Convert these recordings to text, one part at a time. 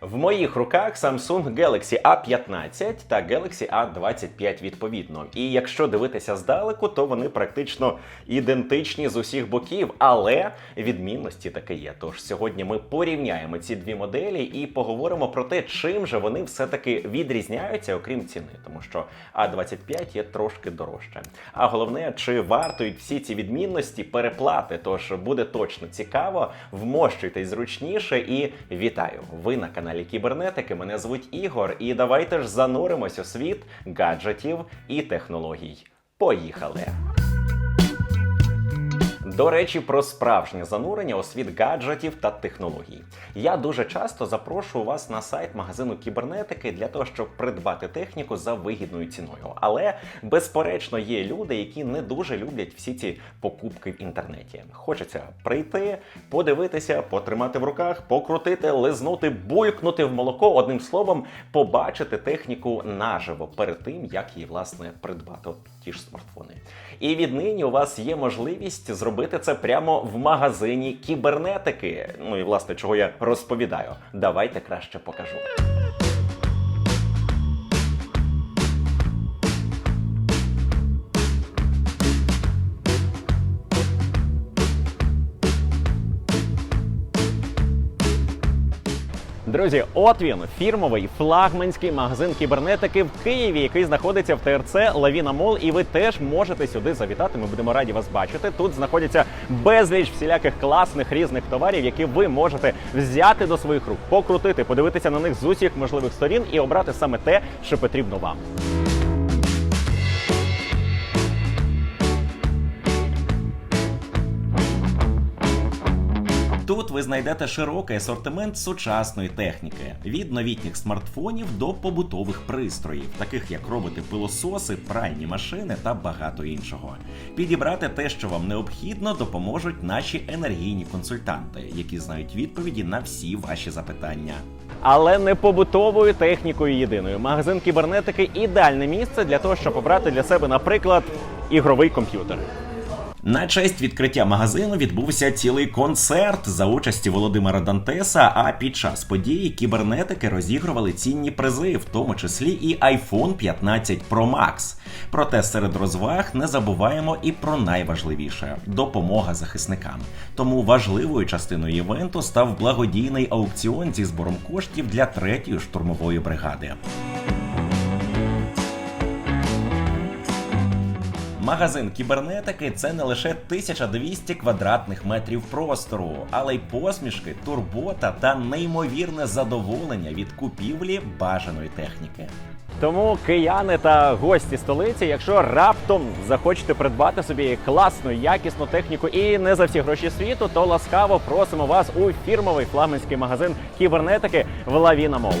В моїх руках Samsung Galaxy A15 та Galaxy A25 відповідно. І якщо дивитися здалеку, то вони практично ідентичні з усіх боків, але відмінності таки є. Тож сьогодні ми порівняємо ці дві моделі і поговоримо про те, чим же вони все-таки відрізняються, окрім ціни, тому що A25 є трошки дорожче. А головне, чи вартують всі ці відмінності переплати? Тож буде точно цікаво. Вмощуйтесь зручніше і вітаю! Ви на каналі Кібернетики. Мене звуть Ігор, і давайте ж зануримось у світ гаджетів і технологій. Поїхали! До речі, про справжнє занурення у світ гаджетів та технологій. Я дуже часто запрошую вас на сайт магазину кібернетики для того, щоб придбати техніку за вигідною ціною. Але безперечно є люди, які не дуже люблять всі ці покупки в інтернеті. Хочеться прийти, подивитися, потримати в руках, покрутити, лизнути, булькнути в молоко. Одним словом, побачити техніку наживо перед тим, як її власне придбати. Ті ж смартфони. І віднині у вас є можливість зробити це прямо в магазині кібернетики. Ну і власне, чого я розповідаю. Давайте краще покажу. Друзі, от він фірмовий флагманський магазин кібернетики в Києві, який знаходиться в ТРЦ Лавіна Мол. І ви теж можете сюди завітати. Ми будемо раді вас бачити. Тут знаходяться безліч всіляких класних різних товарів, які ви можете взяти до своїх рук, покрутити, подивитися на них з усіх можливих сторін і обрати саме те, що потрібно вам. Тут ви знайдете широкий асортимент сучасної техніки від новітніх смартфонів до побутових пристроїв, таких як роботи-пилососи, пральні машини та багато іншого. Підібрати те, що вам необхідно, допоможуть наші енергійні консультанти, які знають відповіді на всі ваші запитання. Але не побутовою технікою єдиною. Магазин кібернетики ідеальне місце для того, щоб обрати для себе, наприклад, ігровий комп'ютер. На честь відкриття магазину відбувся цілий концерт за участі Володимира Дантеса. А під час події кібернетики розігрували цінні призи, в тому числі і iPhone 15 Pro Max. Проте серед розваг не забуваємо і про найважливіше допомога захисникам. Тому важливою частиною івенту став благодійний аукціон зі збором коштів для третьої штурмової бригади. Магазин кібернетики це не лише 1200 квадратних метрів простору, але й посмішки, турбота та неймовірне задоволення від купівлі бажаної техніки. Тому кияни та гості столиці, якщо раптом захочете придбати собі класну, якісну техніку і не за всі гроші світу, то ласкаво просимо вас у фірмовий флагманський магазин кібернетики в Лавіна Мол.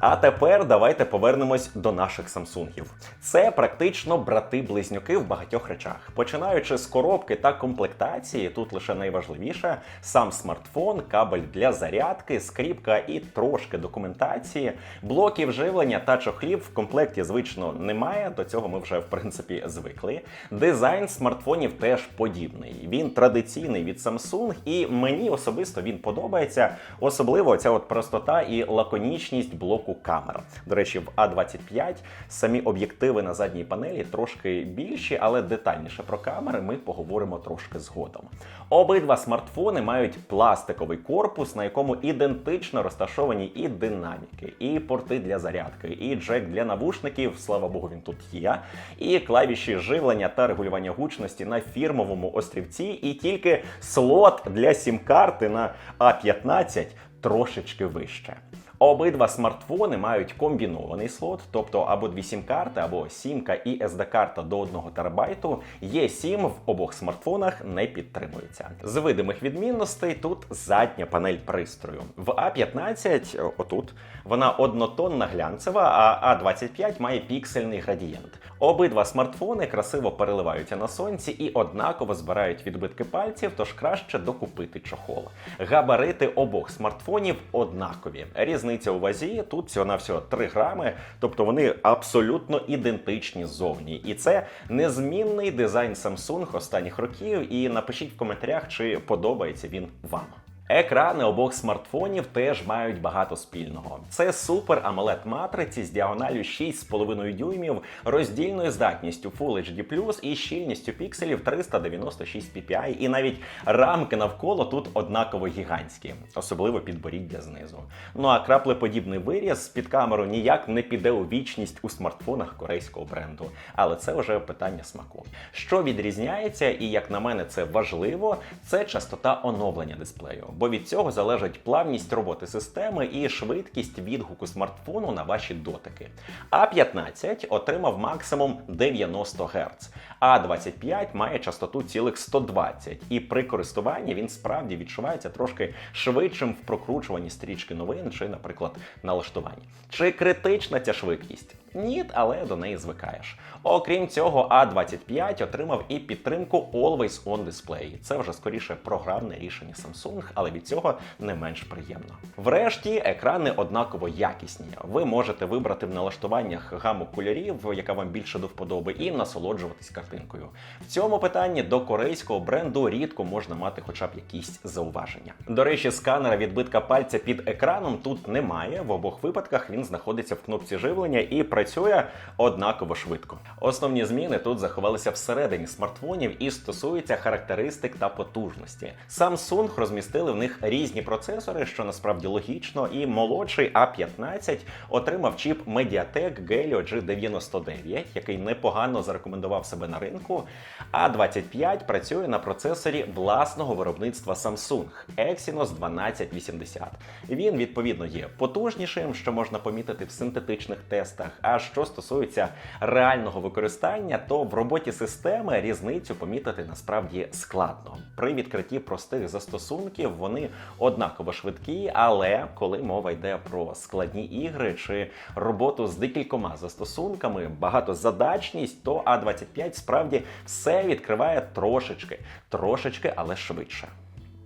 А тепер давайте повернемось до наших самсунгів. Це практично брати-близнюки в багатьох речах. Починаючи з коробки та комплектації, тут лише найважливіше сам смартфон, кабель для зарядки, скріпка і трошки документації, блоків живлення та чохлів в комплекті звично немає. До цього ми вже в принципі звикли. Дизайн смартфонів теж подібний. Він традиційний від Samsung, і мені особисто він подобається. Особливо ця от простота і лаконічність блоку камер. До речі, в А25 самі об'єктиви на задній панелі трошки більші, але детальніше про камери ми поговоримо трошки згодом. Обидва смартфони мають пластиковий корпус, на якому ідентично розташовані і динаміки, і порти для зарядки, і джек для навушників. Слава Богу, він тут є, і клавіші живлення та регулювання гучності на фірмовому острівці, і тільки слот для сім-карти на А15 трошечки вище. Обидва смартфони мають комбінований слот, тобто або дві сім-карти, або сімка і SD-карта до 1 терабайту. Є 7 в обох смартфонах не підтримується. З видимих відмінностей тут задня панель пристрою. В А15, отут, вона однотонна глянцева, а А25 має піксельний градієнт. Обидва смартфони красиво переливаються на сонці і однаково збирають відбитки пальців, тож краще докупити чохол. Габарити обох смартфонів однакові. Різниця у вазі тут всього на всього 3 грами, тобто вони абсолютно ідентичні ззовні. І це незмінний дизайн Samsung останніх років. І напишіть в коментарях, чи подобається він вам. Екрани обох смартфонів теж мають багато спільного. Це супер amoled матриці з діагоналю 6,5 дюймів, роздільною здатністю Full HD+, і щільністю пікселів 396 ppi, і навіть рамки навколо тут однаково гігантські, особливо підборіддя знизу. Ну а краплеподібний виріз під камеру ніяк не піде у вічність у смартфонах корейського бренду, але це вже питання смаку. Що відрізняється, і як на мене, це важливо, це частота оновлення дисплею, бо від цього залежить плавність роботи системи і швидкість відгуку смартфону на ваші дотики. А15 отримав максимум 90 Гц, а 25 має частоту цілих 120, і при користуванні він справді відчувається трошки швидшим в прокручуванні стрічки новин чи, наприклад, налаштуванні. Чи критична ця швидкість? Ні, але до неї звикаєш. Окрім цього, А25 отримав і підтримку Always On Display. Це вже скоріше програмне рішення Samsung, але від цього не менш приємно. Врешті екрани однаково якісні. Ви можете вибрати в налаштуваннях гаму кольорів, яка вам більше до вподоби, і насолоджуватись картинкою. В цьому питанні до корейського бренду рідко можна мати хоча б якісь зауваження. До речі, сканера відбитка пальця під екраном тут немає. В обох випадках він знаходиться в кнопці живлення і працює однаково швидко. Основні зміни тут заховалися всередині смартфонів і стосуються характеристик та потужності. Samsung розмістили в них різні процесори, що насправді логічно, і молодший A15 отримав чіп Mediatek Helio G99, який непогано зарекомендував себе на ринку. А 25 працює на процесорі власного виробництва Samsung Exynos 1280. Він відповідно є потужнішим, що можна помітити в синтетичних тестах. А що стосується реального використання, то в роботі системи різницю помітити насправді складно. При відкритті простих застосунків вони однаково швидкі, але коли мова йде про складні ігри чи роботу з декількома застосунками, багатозадачність, то А25 справді все відкриває трошечки, трошечки, але швидше.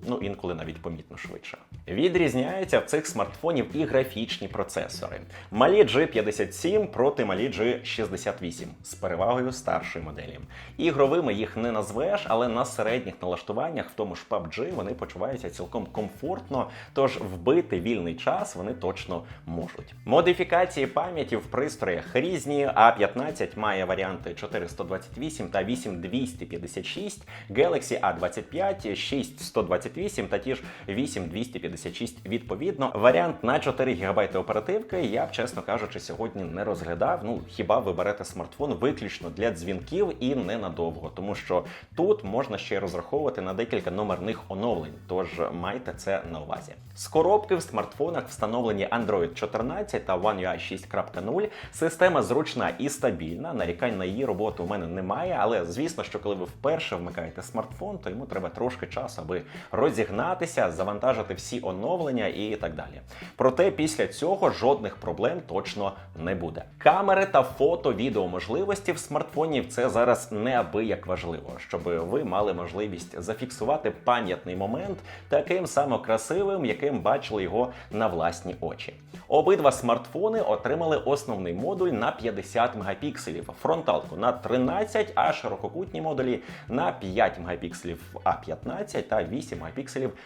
Ну, інколи навіть помітно швидше. Відрізняються в цих смартфонів і графічні процесори. Малі G57 проти малі G68 з перевагою старшої моделі. Ігровими їх не назвеш, але на середніх налаштуваннях, в тому ж PUBG, вони почуваються цілком комфортно, тож вбити вільний час вони точно можуть. Модифікації пам'яті в пристроях різні. А15 має варіанти 428 та 8256, Galaxy A25, 6128 та ті ж 8256 відповідно. Варіант на 4 ГБ оперативки я б, чесно кажучи, сьогодні не розглядав. Ну хіба ви берете смартфон виключно для дзвінків і ненадовго, тому що тут можна ще й розраховувати на декілька номерних оновлень. Тож майте це на увазі. З коробки в смартфонах встановлені Android 14 та One UI 6.0. Система зручна і стабільна. Нарікань на її роботу у мене немає, але звісно, що коли ви вперше вмикаєте смартфон, то йому треба трошки часу, аби розігнатися, завантажити всі оновлення і так далі. Проте після цього жодних проблем точно не буде. Камери та фото, відео можливості в смартфоні це зараз неабияк важливо, щоб ви мали можливість зафіксувати пам'ятний момент таким само красивим, яким бачили його на власні очі. Обидва смартфони отримали основний модуль на 50 мегапікселів, фронталку на 13, а ширококутні модулі на 5 мегапікселів А15 та 8 мегапікселів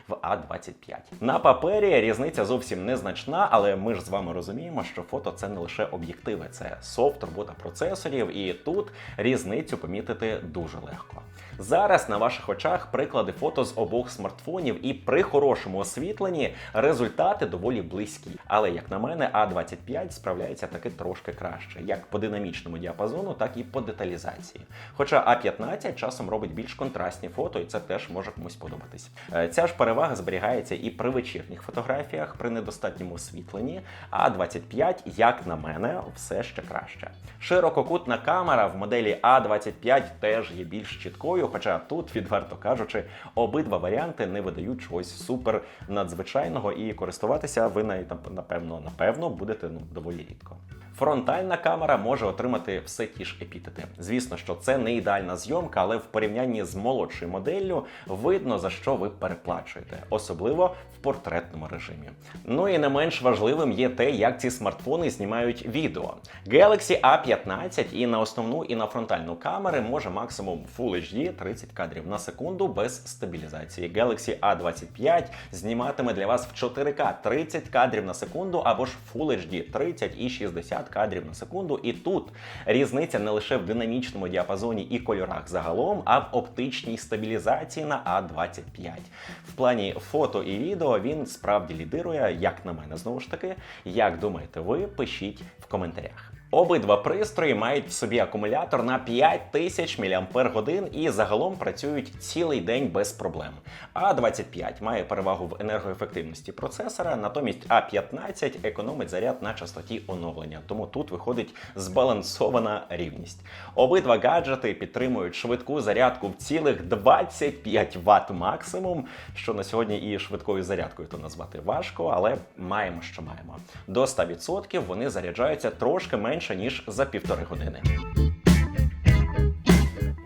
в А25. На папері різниця зовсім незначна, але ми ж з вами розуміємо, що фото це не лише об'єктиви, це софт, робота процесорів, і тут різницю помітити дуже легко. Зараз на ваших очах приклади фото з обох смартфонів, і при хорошому освітленні результати доволі близькі. Але як на мене, А25 справляється таки трошки краще, як по динамічному діапазону, так і по деталізації. Хоча А15 часом робить більш контрастні фото, і це теж може комусь подобатись. Е, Ця ж перевага зберігається і при вечірніх фотографіях, при недостатньому освітленні. А 25, як на мене, все ще краще. Ширококутна камера в моделі А25 теж є більш чіткою, хоча тут, відверто кажучи, обидва варіанти не видають чогось супер надзвичайного, і користуватися ви навіть напевно напевно будете ну доволі рідко. Фронтальна камера може отримати все ті ж епітети. Звісно, що це не ідеальна зйомка, але в порівнянні з молодшою моделлю видно за що ви переплачуєте, особливо в портретному режимі. Ну і не менш важливим є те, як ці смартфони знімають відео. Galaxy A15 і на основну, і на фронтальну камери може максимум Full HD 30 кадрів на секунду без стабілізації. Galaxy A25 зніматиме для вас в 4К 30 кадрів на секунду або ж Full HD 30 і 60 кадрів на секунду. І тут різниця не лише в динамічному діапазоні і кольорах загалом, а в оптичній стабілізації на A25. В плані фото і відео він справді лідирує, як на мене, знову ж таки. Як думаєте ви, пишіть в коментарях. Обидва пристрої мають в собі акумулятор на 5000 мАч і загалом працюють цілий день без проблем. А25 має перевагу в енергоефективності процесора, натомість А15 економить заряд на частоті оновлення, тому тут виходить збалансована рівність. Обидва гаджети підтримують швидку зарядку в цілих 25 Вт максимум, що на сьогодні і швидкою зарядкою то назвати важко, але маємо, що маємо. До 100% вони заряджаються трошки менше ніж за півтори години.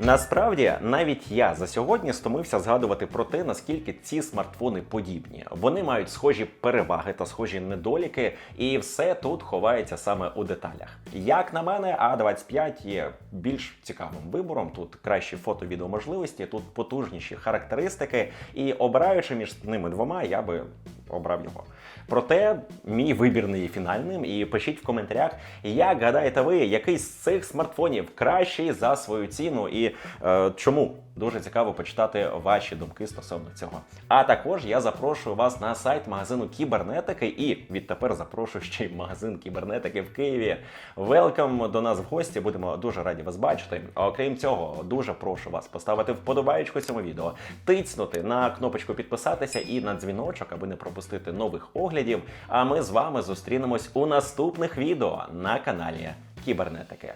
Насправді, навіть я за сьогодні стомився згадувати про те, наскільки ці смартфони подібні. Вони мають схожі переваги та схожі недоліки, і все тут ховається саме у деталях. Як на мене, А25 є більш цікавим вибором. Тут кращі фото-відеоможливості, тут потужніші характеристики, і обираючи між ними двома, я би обрав його. Проте мій вибір не є фінальним. І пишіть в коментарях, як гадаєте ви, який з цих смартфонів кращий за свою ціну і е, чому. Дуже цікаво почитати ваші думки стосовно цього. А також я запрошую вас на сайт магазину кібернетики і відтепер запрошую ще й магазин кібернетики в Києві. Велкам до нас в гості. Будемо дуже раді вас бачити. Окрім цього, дуже прошу вас поставити вподобаєчку цьому відео, тицнути на кнопочку підписатися і на дзвіночок, аби не пропустити нових оглядів. А ми з вами зустрінемось у наступних відео на каналі Кібернетики.